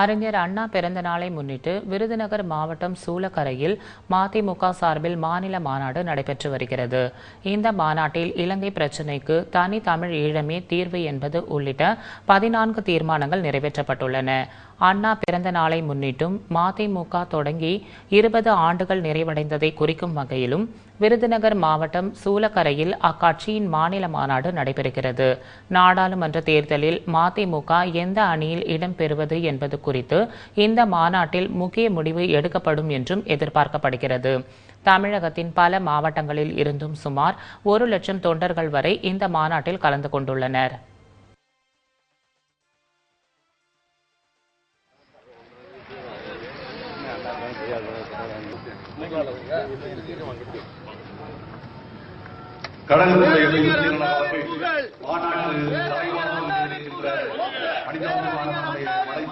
அறிஞர் அண்ணா பிறந்த நாளை முன்னிட்டு விருதுநகர் மாவட்டம் சூலக்கரையில் மதிமுக சார்பில் மாநில மாநாடு நடைபெற்று வருகிறது. இந்த மாநாட்டில் இலங்கை பிரச்சினைக்கு தனி தமிழ் ஈழமே தீர்வு என்பது உள்ளிட்ட பதினான்கு தீர்மானங்கள் நிறைவேற்றப்பட்டுள்ளன. அண்ணா பிறந்த நாளை முன்னிட்டும் மதிமுக தொடங்கி இருபது ஆண்டுகள் நிறைவடைந்ததை குறிக்கும் வகையிலும் விருதுநகர் மாவட்டம் சூலக்கரையில் அக்கட்சியின் மாநில மாநாடு நடைபெறுகிறது. நாடாளுமன்ற தேர்தலில் மதிமுக எந்த அணியில் இடம்பெறுவது என்பது குறித்து இந்த மாநாட்டில் முக்கிய முடிவு எடுக்கப்படும் என்றும் எதிர்பார்க்கப்படுகிறது. தமிழகத்தின் பல மாவட்டங்களில் இருந்தும் சுமார் ஒரு லட்சம் தொண்டர்கள் வரை இந்த மாநாட்டில் கலந்து கொண்டுள்ளனர். இருக்கின்ற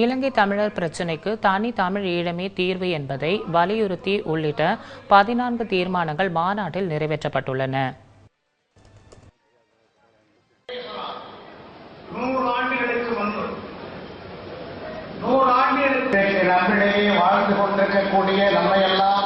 இலங்கை தமிழர் பிரச்சினைக்கு தனி தமிழ் ஈழமே தீர்வு என்பதை வலியுறுத்தி உள்ளிட்ட பதினான்கு தீர்மானங்கள் மாநாட்டில் நிறைவேற்றப்பட்டுள்ளன. நூறு ஆண்டுகளுக்கு வாழ்ந்து கொண்டிருக்கக்கூடிய நம்மை எல்லாம்